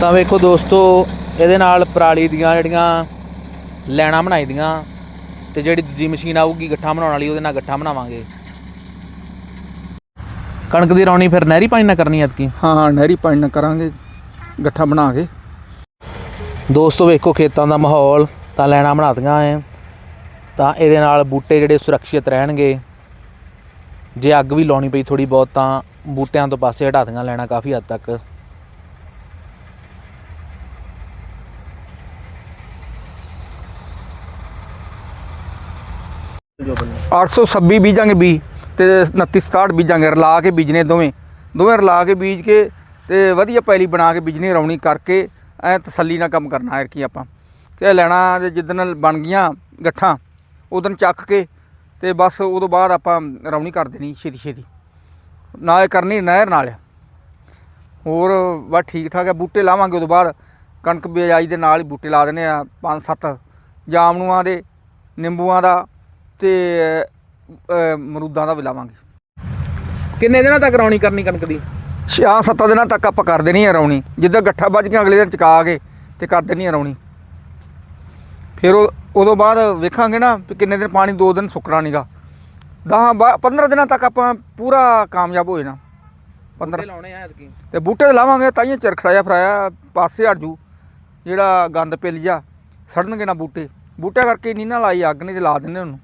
ਤਾਂ ਵੇਖੋ ਦੋਸਤੋ ਇਹਦੇ ਨਾਲ ਪਰਾਲੀ ਦੀਆਂ ਜਿਹੜੀਆਂ ਲੈਣਾ ਬਣਾਈ ਦੀਆਂ ਤੇ ਜਿਹੜੀ ਦੂਜੀ ਮਸ਼ੀਨ ਆਊਗੀ ਗੱਠਾ ਬਣਾਉਣ ਵਾਲੀ ਉਹਦੇ ਨਾਲ ਗੱਠਾ ਬਣਾਵਾਂਗੇ। ਕਣਕ ਦੀ ਰੌਣੀ ਫਿਰ ਨਹਿਰੀ ਪਾਣੀ ਨਾਲ ਕਰਨੀ ਐਤਕੀ? ਹਾਂ ਹਾਂ ਨਹਿਰੀ ਪਾਣੀ ਨਾਲ ਕਰਾਂਗੇ ਗੱਠਾ ਬਣਾ ਕੇ। ਦੋਸਤੋ ਵੇਖੋ ਖੇਤਾਂ ਦਾ ਮਾਹੌਲ ਤਾਂ ਲੈਣਾ ਬਣਾਤੀਆਂ ਐ। ਤਾਂ ਇਹਦੇ ਨਾਲ ਬੂਟੇ ਜਿਹੜੇ ਸੁਰੱਖਿਅਤ ਰਹਿਣਗੇ। ਜੇ ਅੱਗ ਵੀ ਲਾਉਣੀ ਪਈ ਥੋੜੀ ਬਹੁਤ ਤਾਂ ਬੂਟਿਆਂ ਤੋਂ ਪਾਸੇ ਹਟਾਤੀਆਂ ਲੈਣਾ ਕਾਫੀ ਹੱਦ ਤੱਕ। 826 ਬੀਜਾਂਗੇ ਬੀ ਤੇ 2967 ਬੀਜਾਂਗੇ, ਰਲਾ ਕੇ ਬੀਜਨੇ ਦੋਵੇਂ। ਦੋਵੇਂ ਰਲਾ ਕੇ ਬੀਜ ਕੇ ਤੇ ਵਧੀਆ ਪੈਲੀ ਬਣਾ ਕੇ ਬੀਜਣੀ ਰੌਣੀ ਕਰਕੇ ਐ ਤਸੱਲੀ ਨਾਲ ਕੰਮ ਕਰਨਾ ਹੈ ਕੀ ਆਪਾਂ। ਤੇ ਇਹ ਲੈਣਾ ਤੇ ਜਿੱਦਣ ਬਣ ਗਈਆਂ ਗੱਠਾਂ ਉਦੋਂ ਚੱਕ ਕੇ ਤੇ ਬਸ ਉਦੋਂ ਬਾਅਦ ਆਪਾਂ ਰੌਣੀ ਕਰ ਦੇਣੀ ਛੇਤੀ ਛੇਤੀ। ਨਾਲ ਕਰਨੀ ਨਹਿਰ ਨਾਲ ਹੋਰ ਬਸ ਠੀਕ ਠਾਕ ਹੈ ਬੂਟੇ ਲਾਵਾਂਗੇ ਉਦੋਂ ਬਾਅਦ। ਕਣਕ ਬਿਜਾਈ ਦੇ ਨਾਲ ਹੀ ਬੂਟੇ ਲਾ ਦਿੰਦੇ ਆ, ਪੰਜ ਸੱਤ ਜਾਮਨੂਆਂ ਦੇ, ਨਿੰਬੂਆਂ ਦਾ ਤੇ ਅ, ਅਮਰੂਦਾਂ ਦਾ ਵੀ ਲਾਵਾਂਗੇ। ਕਿੰਨੇ ਦਿਨਾਂ ਤੱਕ ਰੌਣੀ ਕਰਨੀ ਕਣਕ ਦੀ? ਛੇ ਸੱਤ ਦਿਨਾਂ ਤੱਕ ਆਪਾਂ ਕਰ ਦੇਣੀ ਹੈ ਰੌਣੀ। ਜਿੱਦਾਂ ਗੱਠਾ ਵੱਜ ਗਿਆ ਅਗਲੇ ਦਿਨ ਚਕਾ ਕੇ ਤੇ ਕਰ ਦੇਣੀ ਹੈ ਰੌਣੀ। ਫਿਰ ਉਹ ਉਦੋਂ ਬਾਅਦ ਵੇਖਾਂਗੇ ਨਾ ਵੀ ਕਿੰਨੇ ਦਿਨ ਪਾਣੀ ਦੋ ਦਿਨ ਸੁੱਕਣਾ ਨਹੀਂਗਾ 10 15 ਦਿਨਾਂ ਤੱਕ ਆਪਾਂ ਪੂਰਾ ਕਾਮਯਾਬ ਹੋ ਜਾਣਾ। 15 ਲਾਉਣੇ ਆ ਐਤਕੀ। ਤੇ ਬੂਟੇ ਤੇ ਲਾਵਾਂਗੇ ਤਾਂ ਹੀ ਚਰਖੜਾਇਆ ਫਰਾਇਆ ਪਾਸੇ ਹਟ ਜੂ। ਜਿਹੜਾ ਗੰਦ ਪਿਲ ਜਾ ਸੜਨਗੇ ਨਾ ਬੂਟੇ। ਬੂਟਿਆਂ ਕਰਕੇ ਨਹੀਂ ਨਾ ਲਾਈ ਅੱਗ ਨਹੀਂ ਤੇ ਲਾ ਦਿੰਦੇ ਉਹਨੂੰ।